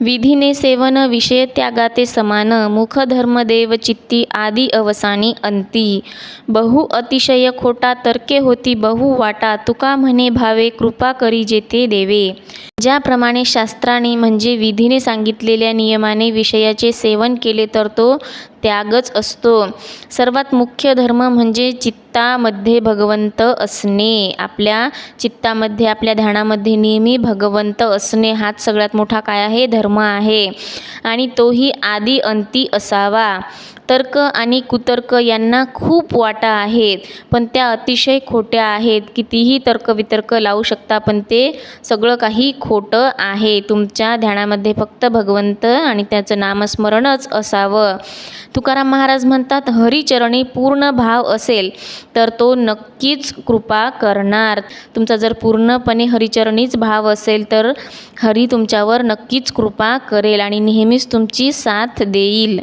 विधीने सेवन विषय त्यागाते समान मुखधर्म देव चित्ती आदी अवसानी अंती. बहु अतिशय खोटा तर्के होती बहु वाटा तुका म्हणे भावे कृपा करी जेते देवे. ज्याप्रमाणे शास्त्राने म्हणजे विधीने सांगितलेल्या नियमाने विषयाचे सेवन केले तर तो त्यागच असतो. सर्वात मुख्य धर्म म्हणजे चित्तामध्ये भगवंत असणे. आपल्या चित्तामध्ये आपल्या ध्यानामध्ये नेहमी भगवंत असणे हाच सगळ्यात मोठा काय आहे? धर्म आहे. आणि तोही आदी अंती असावा. तर्क आणि कुतर्क यांना खूप वाटा आहेत. पण त्या अतिशय खोट्या आहेत. कितीही तर्कवितर्क लावू शकता पण ते सगळं काही खोटं आहे. तुमच्या ध्यानामध्ये फक्त भगवंत आणि त्याचं नामस्मरणच असावं. तुकाराम महाराज म्हणतात हरिचरणी पूर्ण भाव असेल तर तो नक्कीच कृपा करणार. तुमचा जर पूर्णपणे हरिचरणीच भाव असेल तर हरी तुमच्यावर नक्कीच कृपा करेल आणि नेहमीच तुमची साथ देईल.